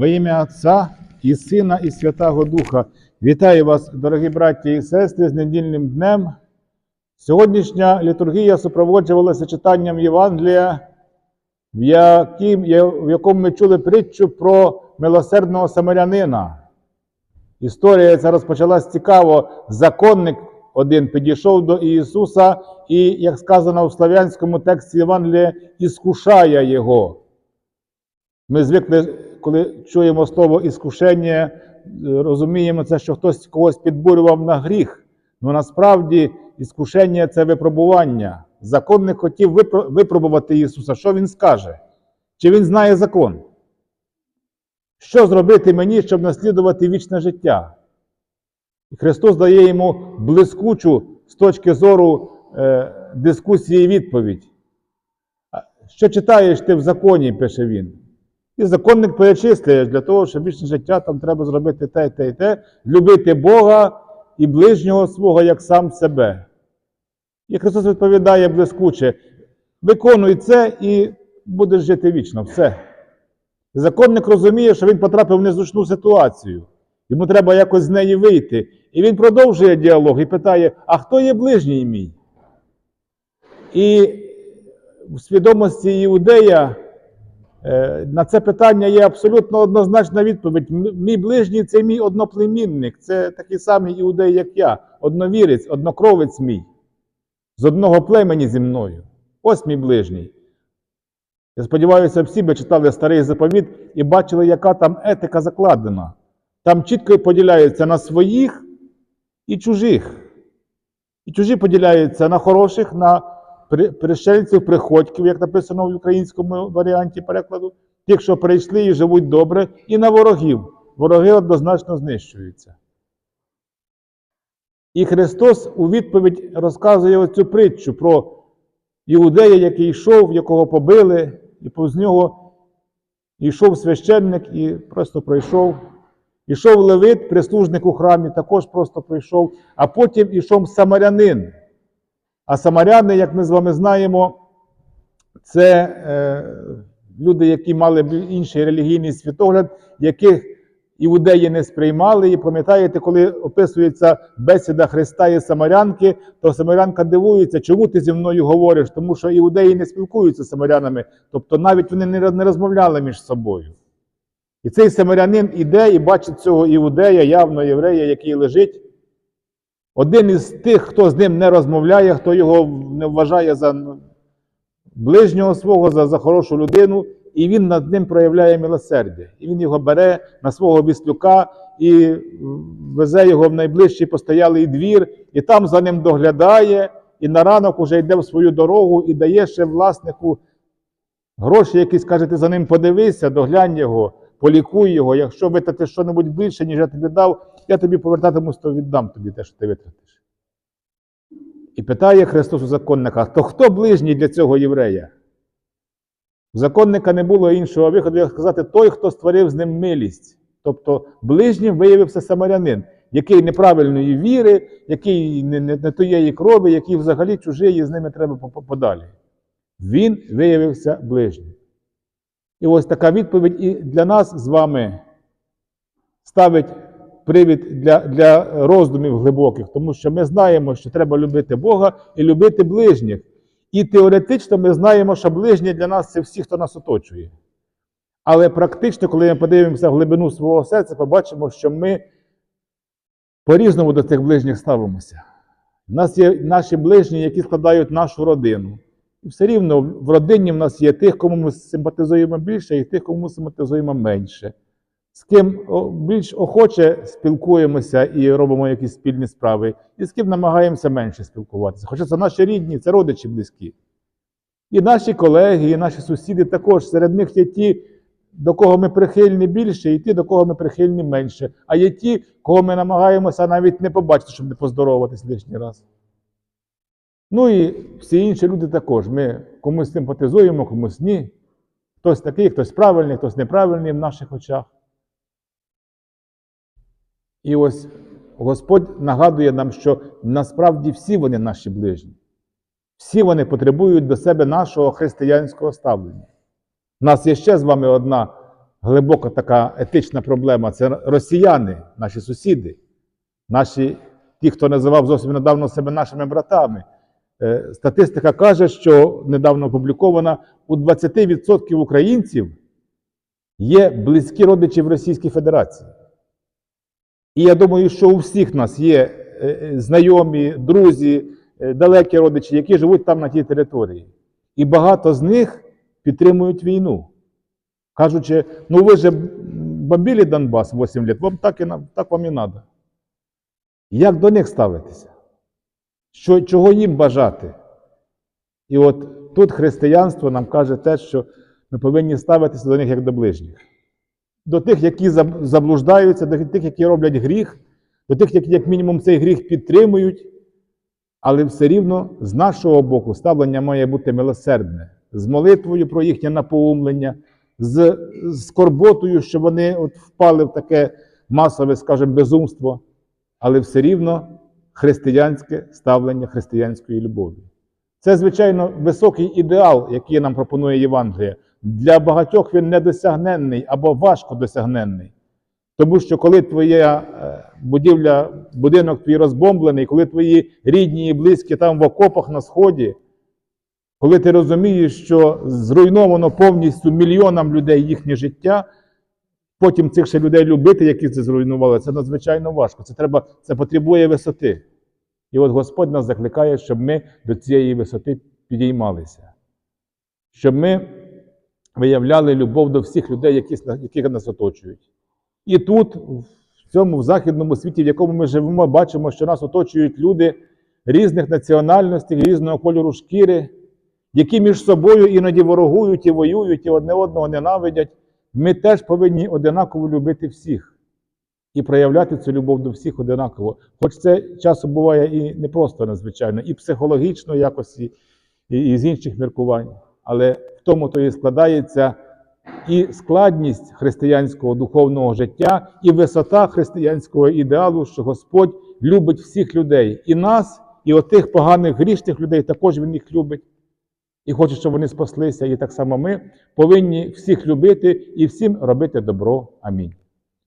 Во ім'я Отця і Сина, і Святого Духа. Вітаю вас, дорогі браті і сестри, з недільним днем. Сьогоднішня літургія супроводжувалася читанням Євангелія, в якому ми чули притчу про милосердного самарянина. Історія ця розпочалась цікаво. Законник один підійшов до Ісуса і, як сказано в славянському тексті Євангелія, іскушає Його. Ми звикли, коли чуємо слово іскушення, розуміємо це, що хтось когось підбурював на гріх. Ну насправді іскушення це випробування. Законник хотів випробувати Ісуса. Що Він скаже? Чи Він знає закон? Що зробити мені, щоб наслідувати вічне життя? Христос дає йому блискучу з точки зору е, дискусії відповідь. Що читаєш ти в законі, пише він. І законник перечислює для того, щоб вічне життя там треба зробити те, те і те, любити Бога і ближнього свого як сам себе. І Христос відповідає блискуче: виконуй це і будеш жити вічно. Все. Законник розуміє, що він потрапив в незручну ситуацію. Йому треба якось з неї вийти. І він продовжує діалог і питає: а хто є ближній мій? І в свідомості Іудея на це питання є абсолютно однозначна відповідь. Мій ближній це мій одноплемінник, це такий самий іудей, як я, одновірець, однокровець мій, з одного племені зі мною. Ось мій ближній. Я сподіваюся, всі би читали старий заповіт і бачили, яка там етика закладена. Там чітко поділяється на своїх і чужих. І чужі поділяються на хороших, на пришельців, приходьків, як написано в українському варіанті перекладу, тих, що прийшли і живуть добре, і на ворогів. Вороги однозначно знищуються. І Христос у відповідь розказує оцю притчу про іудея, який йшов, якого побили, і повз нього йшов священник і просто пройшов. Ішов Левит, прислужник у храмі, також просто прийшов, а потім ішов самарянин. А самаряни, як ми з вами знаємо, це е, люди, які мали інший релігійний світогляд, яких іудеї не сприймали. І пам'ятаєте, коли описується бесіда Христа і Самарянки, то Самарянка дивується, чому ти зі мною говориш? Тому що іудеї не спілкуються з самарянами, тобто навіть вони не розмовляли між собою. І цей самарянин іде і бачить цього іудея, явно єврея, який лежить. Один із тих, хто з ним не розмовляє, хто його не вважає за ближнього свого, за, за хорошу людину, і він над ним проявляє милосердя. І він його бере на свого віслюка і везе його в найближчий постоялий двір, і там за ним доглядає, і на ранок уже йде в свою дорогу і дає ще власнику гроші, які скаже, ти за ним подивися, доглянь його полікуй його, якщо витратиш щось більше, ніж я тобі дав, я тобі повертатимусь, то віддам тобі те, що ти витратиш. І питає Христос у законника, то хто ближній для цього єврея? У законника не було іншого виходу, як сказати, той, хто створив з ним милість. Тобто ближнім виявився самарянин, який неправильної віри, який не, не, не тієї крові, який взагалі чужий, і з ними треба подалі. Він виявився ближнім. І ось така відповідь і для нас з вами ставить привід для для роздумів глибоких, тому що ми знаємо, що треба любити Бога і любити ближніх. І теоретично ми знаємо, що ближні для нас це всі, хто нас оточує. Але практично, коли ми подивимося в глибину свого серця, побачимо, що ми по-різному до цих ближніх ставимося. У нас є наші ближні, які складають нашу родину. І все рівно в родині в нас є тих, кому ми симпатизуємо більше, і тих, кому ми симпатизуємо менше. З ким більш охоче спілкуємося і робимо якісь спільні справи, і з ким намагаємося менше спілкуватися. Хоча це наші рідні, це родичі близькі. І наші колеги, і наші сусіди також серед них є ті, до кого ми прихильні більше, і ті, до кого ми прихильні менше. А є ті, кого ми намагаємося навіть не побачити, щоб не поздороватись лишній раз. Ну і всі інші люди також. Ми комусь симпатизуємо, комусь ні. Хтось такий, хтось правильний, хтось неправильний в наших очах. І ось Господь нагадує нам, що насправді всі вони наші ближні. Всі вони потребують до себе нашого християнського ставлення. У нас є ще з вами одна глибока така етична проблема це росіяни, наші сусіди, наші, ті, хто називав зовсім недавно себе нашими братами. Е, Статистика каже, що недавно опублікована, у 20% українців є близькі родичі в Російській Федерації. І я думаю, що у всіх нас є е, е, знайомі, друзі, е, далекі родичі, які живуть там на тій території. І багато з них підтримують війну. Кажучи, ну ви же бомбили Донбас 8 років, вам так, і, так вам і треба. Як до них ставитися? Що, чого їм бажати? І от тут християнство нам каже те, що ми повинні ставитися до них як до ближніх. До тих, які заблуждаються, до тих, які роблять гріх, до тих, які як мінімум цей гріх підтримують. Але все рівно з нашого боку ставлення має бути милосердне, з молитвою про їхнє напоумлення, з скорботою, що вони от впали в таке масове, скажімо, безумство, але все рівно християнське ставлення християнської любові. Це, звичайно, високий ідеал, який нам пропонує Євангеліє. Для багатьох він недосягненний або важко досягненний. Тому що коли твоя е, будівля, будинок твій розбомблений, коли твої рідні і близькі там в окопах на сході, коли ти розумієш, що зруйновано повністю мільйонам людей їхнє життя, потім цих ще людей любити, які це зруйнували, це надзвичайно важко. Це треба, це потребує висоти. І от Господь нас закликає, щоб ми до цієї висоти підіймалися, щоб ми виявляли любов до всіх людей, які нас оточують. І тут, в цьому в західному світі, в якому ми живемо, бачимо, що нас оточують люди різних національностей, різного кольору шкіри, які між собою іноді ворогують і воюють, і одне одного ненавидять. Ми теж повинні одинаково любити всіх і проявляти цю любов до всіх одинаково. Хоч це часом буває і непросто надзвичайно, і психологічно якось, і, і з інших міркувань. Але в тому то і складається і складність християнського духовного життя, і висота християнського ідеалу, що Господь любить всіх людей, і нас, і отих поганих грішних людей також Він їх любить. І хоче, щоб вони спаслися. І так само ми повинні всіх любити і всім робити добро. Амінь.